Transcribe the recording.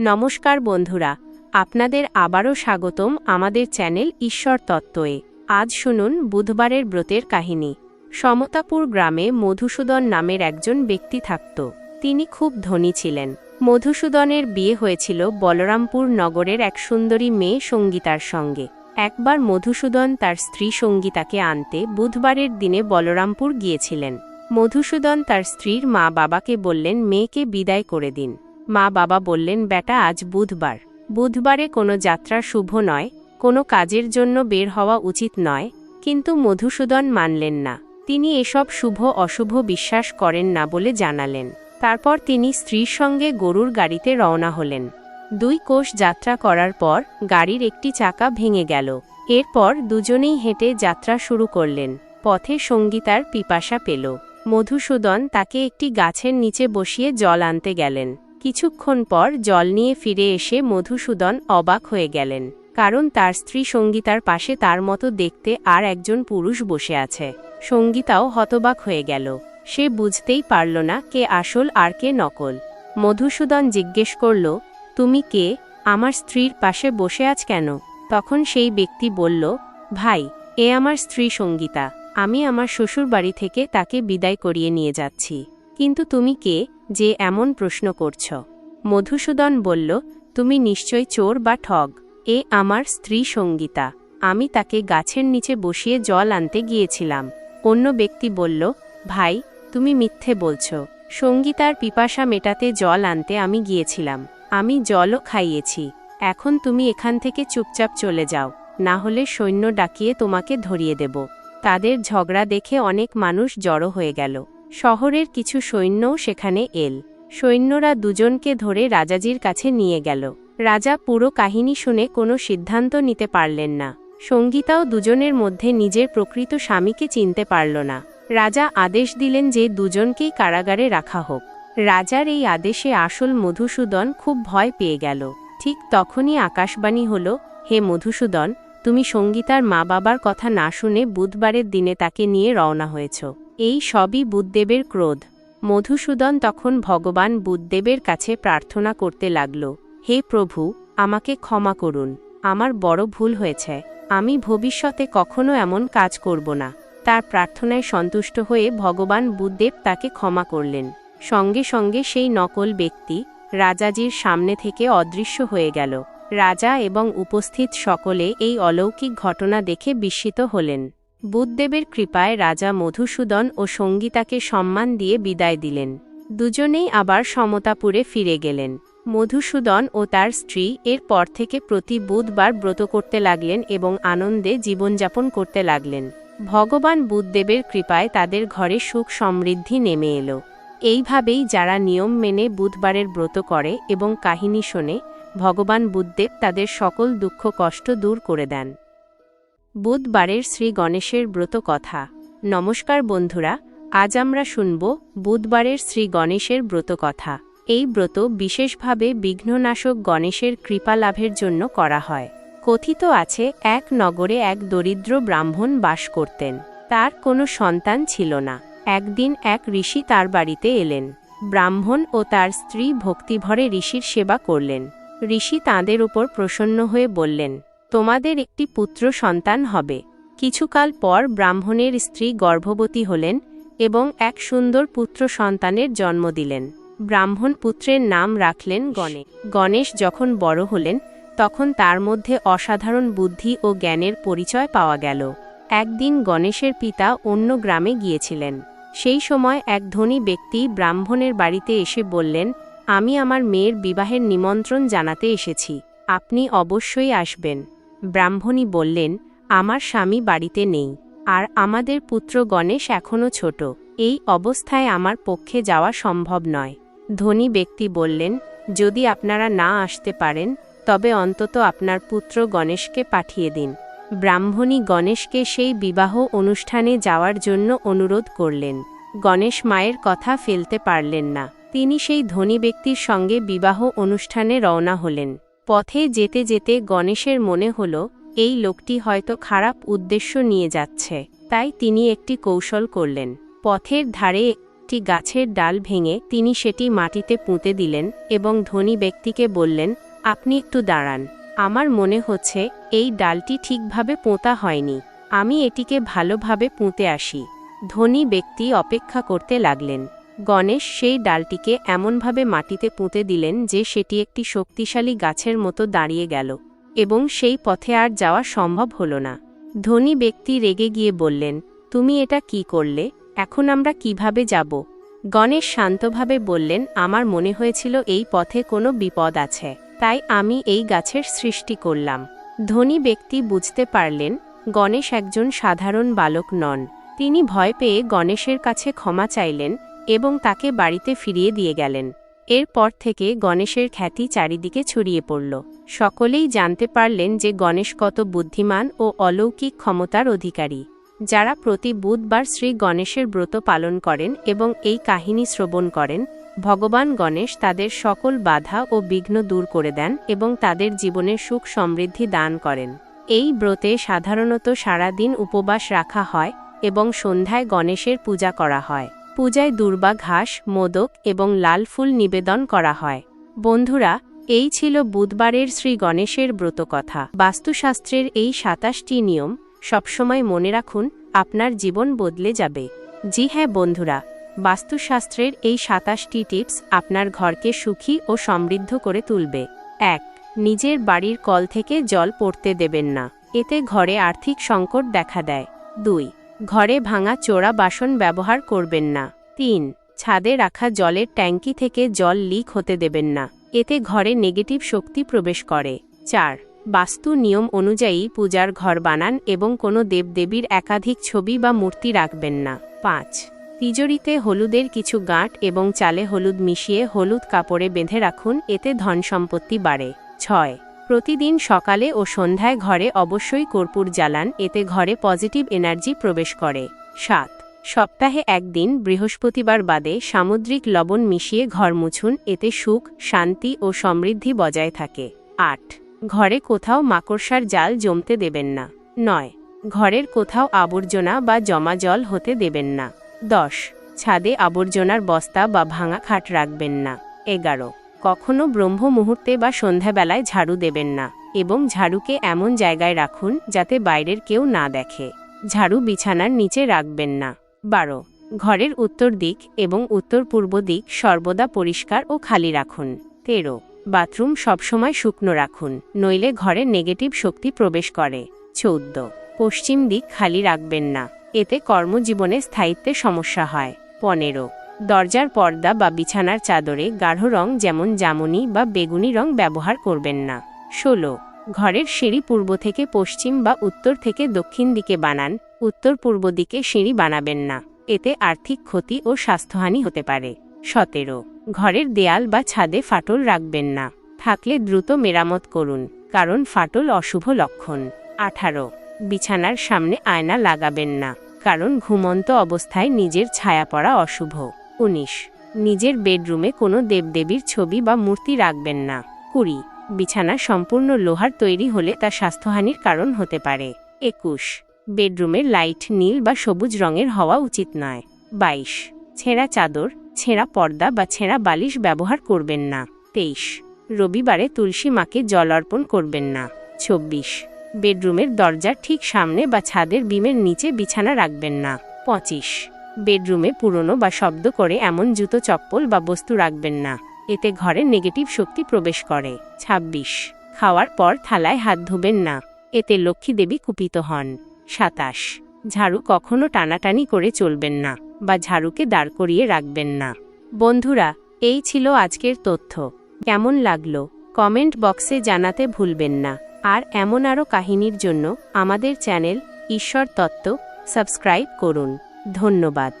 নমস্কার বন্ধুরা, আপনাদের আবারও স্বাগতম আমাদের চ্যানেল ঈশ্বর তত্ত্বয়ে। আজ শুনুন বুধবারের ব্রতের কাহিনী। সমতাপুর গ্রামে মধুসূদন নামের একজন ব্যক্তি থাকত। তিনি খুব ধনী ছিলেন। মধুসূদনের বিয়ে হয়েছিল বলরামপুর নগরের এক সুন্দরী মেয়ে সঙ্গীতার সঙ্গে। একবার মধুসূদন তার স্ত্রী সঙ্গীতাকে আনতে বুধবারের দিনে বলরামপুর গিয়েছিলেন। মধুসূদন তার স্ত্রীর মা বাবাকে বললেন, মেয়েকে বিদায় করে দিন। মা বাবা বললেন, বেটা, আজ বুধবার। বুধবারে কোনো যাত্রা শুভ নয়, কোনো কাজের জন্য বের হওয়া উচিত নয়, কিন্তু মধুসূদন মানলেন না। তিনি এসব শুভ, অশুভ বিশ্বাস করেন না বলে জানালেন। তারপর তিনি স্ত্রীর সঙ্গে গরুর গাড়িতে রওনা হলেন। দুই কোষ যাত্রা করার পর গাড়ির একটি চাকা ভেঙে গেল। এরপর দুজনেই হেঁটে যাত্রা শুরু করলেন। পথে সঙ্গীতার পিপাসা পেল। মধুসূদন তাকে একটি গাছের নিচে বসিয়ে জল আনতে গেলেন। কিছুক্ষণ পর জল নিয়ে ফিরে এসে মধুসূদন অবাক হয়ে গেলেন, কারণ তার স্ত্রী সঙ্গীতার পাশে তার মতো দেখতে আর একজন পুরুষ বসে আছে। সঙ্গীতাও হতবাক হয়ে গেল। সে বুঝতেই পারল না কে আসল আর কে নকল। মধুসূদন জিজ্ঞেস করল, তুমি কে? আমার স্ত্রীর পাশে বসে আছ কেন? তখন সেই ব্যক্তি বলল, ভাই, এ আমার স্ত্রী সঙ্গীতা। আমি আমার শ্বশুর বাড়ি থেকে তাকে বিদায় করিয়ে নিয়ে যাচ্ছি। কিন্তু তুমি কে? যে এমন প্রশ্ন করছ। মধুসূদন বলল, তুমি নিশ্চয় চোর বা ঠগ। এ আমার স্ত্রী সঙ্গীতা। আমি তাকে গাছের নিচে বসিয়ে জল আনতে গিয়েছিলাম। অন্য ব্যক্তি বলল, ভাই, তুমি মিথ্যে বলছ। সঙ্গীতার পিপাসা মেটাতে জল আনতে আমি গিয়েছিলাম। আমি জলও খাইয়েছি। এখন তুমি এখান থেকে চুপচাপ চলে যাও। না হলে সৈন্য ডাকিয়ে তোমাকে ধরিয়ে দেব। তাদের ঝগড়া দেখে অনেক মানুষ জড়ো হয়ে গেল। শহরের কিছু সৈন্যও সেখানে এল। সৈন্যরা দুজনকে ধরে রাজাজির কাছে নিয়ে গেল। রাজা পুরো কাহিনী শুনে কোনো সিদ্ধান্ত নিতে পারলেন না। সঙ্গীতাও দুজনের মধ্যে নিজের প্রকৃত স্বামীকে চিনতে পারল না। রাজা আদেশ দিলেন যে দুজনকেই কারাগারে রাখা হোক। রাজার এই আদেশে আসল মধুসূদন খুব ভয় পেয়ে গেল। ঠিক তখনই আকাশবাণী হল, হে মধুসূদন, তুমি সঙ্গীতার মা বাবার কথা না শুনে বুধবারের দিনে তাকে নিয়ে রওনা হয়েছ। এই সবই বুদ্ধদেবের ক্রোধ। মধুসূদন তখন ভগবান বুদ্ধদেবের কাছে প্রার্থনা করতে লাগল, হে প্রভু, আমাকে ক্ষমা করুন, আমার বড় ভুল হয়েছে, আমি ভবিষ্যতে কখনো এমন কাজ করব না। তার প্রার্থনায় সন্তুষ্ট হয়ে ভগবান বুদ্ধদেব তাকে ক্ষমা করলেন। সঙ্গে সঙ্গে সেই নকল ব্যক্তি রাজাজির সামনে থেকে অদৃশ্য হয়ে গেল। রাজা এবং উপস্থিত সকলে এই অলৌকিক ঘটনা দেখে বিস্মিত হলেন। বুদ্ধদেবের কৃপায় রাজা মধুসূদন ও সঙ্গীতাকে সম্মান দিয়ে বিদায় দিলেন। দুজনেই আবার সমতাপুরে ফিরে গেলেন। মধুসূদন ও তার স্ত্রী এর পর থেকে প্রতি বুধবার ব্রত করতে লাগলেন এবং আনন্দে জীবনযাপন করতে লাগলেন। ভগবান বুদ্ধদেবের কৃপায় তাদের ঘরে সুখ সমৃদ্ধি নেমে এলো। এইভাবেই যারা নিয়ম মেনে বুধবারের ব্রত করে এবং কাহিনী শোনে, ভগবান বুদ্ধদেব তাদের সকল দুঃখ কষ্ট দূর করে দেন। বুধবারের শ্রী গণেশের ব্রত কথা। নমস্কার বন্ধুরা, আজ আমরা শুনব বুধবারের শ্রী গণেশের ব্রত কথা। এই ব্রত বিশেষভাবে বিঘ্ননাশক গণেশের কৃপা লাভের জন্য করা হয়। কথিত আছে, এক নগরে এক দরিদ্র ব্রাহ্মণ বাস করতেন। তার কোনো সন্তান ছিল না। একদিন এক ঋষি তার বাড়িতে এলেন। ব্রাহ্মণ ও তার স্ত্রী ভক্তিভরে ঋষির সেবা করলেন। ঋষি তাঁদের উপর প্রসন্ন হয়ে বললেন তোমাদের একটি পুত্র সন্তান হবে। কিছুকাল পর ব্রাহ্মণের স্ত্রী গর্ভবতী হলেন এবং এক সুন্দর পুত্র সন্তানের জন্ম দিলেন। ব্রাহ্মণ পুত্রের নাম রাখলেন গণে গণেশ যখন বড় হলেন, তখন তার মধ্যে অসাধারণ বুদ্ধি ও জ্ঞানের পরিচয় পাওয়া গেল। একদিন গণেশের পিতা অন্য গ্রামে গিয়েছিলেন। সেই সময় এক ধনী ব্যক্তি ব্রাহ্মণের বাড়িতে এসে বললেন, আমি আমার মেয়ের বিবাহের নিমন্ত্রণ জানাতে এসেছি। আপনি অবশ্যই আসবেন। ব্রাহ্মণী বললেন, আমার স্বামী বাড়িতে নেই, আর আমাদের পুত্র গণেশ এখনও ছোট, এই অবস্থায় আমার পক্ষে যাওয়া সম্ভব নয়। ধনী ব্যক্তি বললেন, যদি আপনারা না আসতে পারেন, তবে অন্তত আপনার পুত্র গণেশকে পাঠিয়ে দিন। ব্রাহ্মণী গণেশকে সেই বিবাহ অনুষ্ঠানে যাওয়ার জন্য অনুরোধ করলেন। গণেশ মায়ের কথা ফেলতে পারলেন না। তিনি সেই ধনী ব্যক্তির সঙ্গে বিবাহ অনুষ্ঠানে রওনা হলেন। পথে যেতে যেতে গণেশের মনে হল, এই লোকটি হয়তো খারাপ উদ্দেশ্য নিয়ে যাচ্ছে। তাই তিনি একটি কৌশল করলেন। পথের ধারে একটি গাছের ডাল ভেঙে তিনি সেটি মাটিতে পুঁতে দিলেন এবং ধনী ব্যক্তিকে বললেন, আপনি একটু দাঁড়ান। আমার মনে হচ্ছে, এই ডালটি ঠিকভাবে পোঁতা হয়নি। আমি এটিকে ভালোভাবে পুঁতে আসি। ধনী ব্যক্তি অপেক্ষা করতে লাগলেন। গণেশ সেই ডালটিকে এমনভাবে মাটিতে পুঁতে দিলেন যে সেটি একটি শক্তিশালী গাছের মতো দাঁড়িয়ে গেল, এবং সেই পথে আর যাওয়া সম্ভব হল না। ধনী ব্যক্তি রেগে গিয়ে বললেন, তুমি এটা কি করলে? এখন আমরা কীভাবে যাব? গণেশ শান্তভাবে বললেন, আমার মনে হয়েছিল এই পথে কোনো বিপদ আছে, তাই আমি এই গাছের সৃষ্টি করলাম। ধনী ব্যক্তি বুঝতে পারলেন, গণেশ একজন সাধারণ বালক নন। তিনি ভয় পেয়ে গণেশের কাছে ক্ষমা চাইলেন এবং তাকে বাড়িতে ফিরিয়ে দিয়ে গেলেন। এরপর থেকে গণেশের খ্যাতি চারিদিকে ছড়িয়ে পড়ল। সকলেই জানতে পারলেন যে গণেশ কত বুদ্ধিমান ও অলৌকিক ক্ষমতার অধিকারী। যারা প্রতি বুধবার শ্রী গণেশের ব্রত পালন করেন এবং এই কাহিনী শ্রবণ করেন, ভগবান গণেশ তাদের সকল বাধা ও বিঘ্ন দূর করে দেন এবং তাদের জীবনে সুখ সমৃদ্ধি দান করেন। এই ব্রতে সাধারণত সারাদিন উপবাস রাখা হয় এবং সন্ধ্যায় গণেশের পূজা করা হয়। পূজায় দুর্বা ঘাস, মোদক এবং লাল ফুল নিবেদন করা হয়। বন্ধুরা, এই ছিল বুধবারের শ্রী গণেশের ব্রতকথা। বাস্তুশাস্ত্রের এই সাতাশটি নিয়ম সবসময় মনে রাখুন, আপনার জীবন বদলে যাবে। জি হ্যাঁ বন্ধুরা, বাস্তুশাস্ত্রের এই সাতাশটি টিপস আপনার ঘরকে সুখী ও সমৃদ্ধ করে তুলবে। এক, নিজের বাড়ির কল থেকে জল পড়তে দেবেন না। এতে ঘরে আর্থিক সংকট দেখা দেয়। দুই ঘরে ভাঙা চোরা বাসন ব্যবহার করবেন না। তিন, ছাদে রাখা জলের ট্যাঙ্কি থেকে জল লিক হতে দেবেন না। এতে ঘরে নেগেটিভ শক্তি প্রবেশ করে। চার, বাস্তু নিয়ম অনুযায়ী পূজার ঘর বানান এবং কোনো দেবদেবীর একাধিক ছবি বা মূর্তি রাখবেন না। পাঁচ, তিজোরিতে হলুদের কিছু গাঁট এবং চালে হলুদ মিশিয়ে হলুদ কাপড়ে বেঁধে রাখুন, এতে ধন সম্পত্তি বাড়ে। ছয় প্রতিদিন সকালে ও সন্ধ্যায় ঘরে অবশ্যই কর্পূর জ্বালান, এতে ঘরে পজিটিভ এনার্জি প্রবেশ করে। সাত, সপ্তাহে একদিন বৃহস্পতিবার বাদে সামুদ্রিক লবণ মিশিয়ে ঘর মুছুন, এতে সুখ, শান্তি ও সমৃদ্ধি বজায় থাকে। আট, ঘরে কোথাও মাকড়সার জাল জমতে দেবেন না। নয়, ঘরের কোথাও আবর্জনা বা জমা জল হতে দেবেন না। দশ, ছাদে আবর্জনার বস্তা বা ভাঙা খাট রাখবেন না। এগারো কখনো ব্রহ্ম মুহূর্তে বা সন্ধ্যাবেলায় ঝাড়ু দেবেন না এবং ঝাড়ুকে এমন জায়গায় রাখুন যাতে বাইরের কেউ না দেখে। ঝাড়ু বিছানার নিচে রাখবেন না। বারো। ঘরের উত্তর দিক এবং উত্তর পূর্ব দিক সর্বদা পরিষ্কার ও খালি রাখুন। তেরো। বাথরুম সবসময় শুকনো রাখুন, নইলে ঘরে নেগেটিভ শক্তি প্রবেশ করে। চৌদ্দ। পশ্চিম দিক খালি রাখবেন না, এতে কর্মজীবনে স্থায়িত্বে সমস্যা হয়। পনেরো। দরজার পর্দা বা বিছানার চাদরে গাঢ় রং যেমন জামুনি বা বেগুনি রং ব্যবহার করবেন না। ষোলো। ঘরের সিঁড়ি পূর্ব থেকে পশ্চিম বা উত্তর থেকে দক্ষিণ দিকে বানান, উত্তর পূর্ব দিকে সিঁড়ি বানাবেন না। এতে আর্থিক ক্ষতি ও স্বাস্থ্যহানি হতে পারে। সতেরো। ঘরের দেয়াল বা ছাদে ফাটল রাখবেন না। থাকলে দ্রুত মেরামত করুন, কারণ ফাটল অশুভ লক্ষণ। আঠারো। বিছানার সামনে আয়না লাগাবেন না, কারণ ঘুমন্ত অবস্থায় নিজের ছায়া পড়া অশুভ। উনিশ। নিজের বেডরুমে কোনো দেবদেবীর ছবি বা মূর্তি রাখবেন না। কুড়ি। বিছানা সম্পূর্ণ লোহার তৈরি হলে তা স্বাস্থ্যহানির কারণ হতে পারে। একুশ। বেডরুমের লাইট নীল বা সবুজ রঙের হওয়া উচিত নয়। বাইশ। ছেঁড়া চাদর, ছেঁড়া পর্দা বা ছেঁড়া বালিশ ব্যবহার করবেন না। তেইশ। রবিবারে তুলসী মাকে জল অর্পণ করবেন না। চব্বিশ। বেডরুমের দরজার ঠিক সামনে বা ছাদের বিমের নিচে বিছানা রাখবেন না। পঁচিশ। বেডরুমে পুরনো বা শব্দ করে এমন জুতো, চপ্পল বা বস্তু রাখবেন না। এতে ঘরে নেগেটিভ শক্তি প্রবেশ করে। ২৬ খাওয়ার পর থালায় হাত ধুবেন না। এতে লক্ষ্মী দেবী কুপিত হন। সাতাশ। ঝাড়ু কখনো টানাটানি করে চলবেন না বা ঝাড়ুকে দাঁড় করিয়ে রাখবেন না। বন্ধুরা, এই ছিল আজকের তথ্য। কেমন লাগল? কমেন্ট বক্সে জানাতে ভুলবেন না। আর এমন আরও কাহিনীর জন্য আমাদের চ্যানেল ঈশ্বর তত্ত্ব সাবস্ক্রাইব করুন। ধন্যবাদ।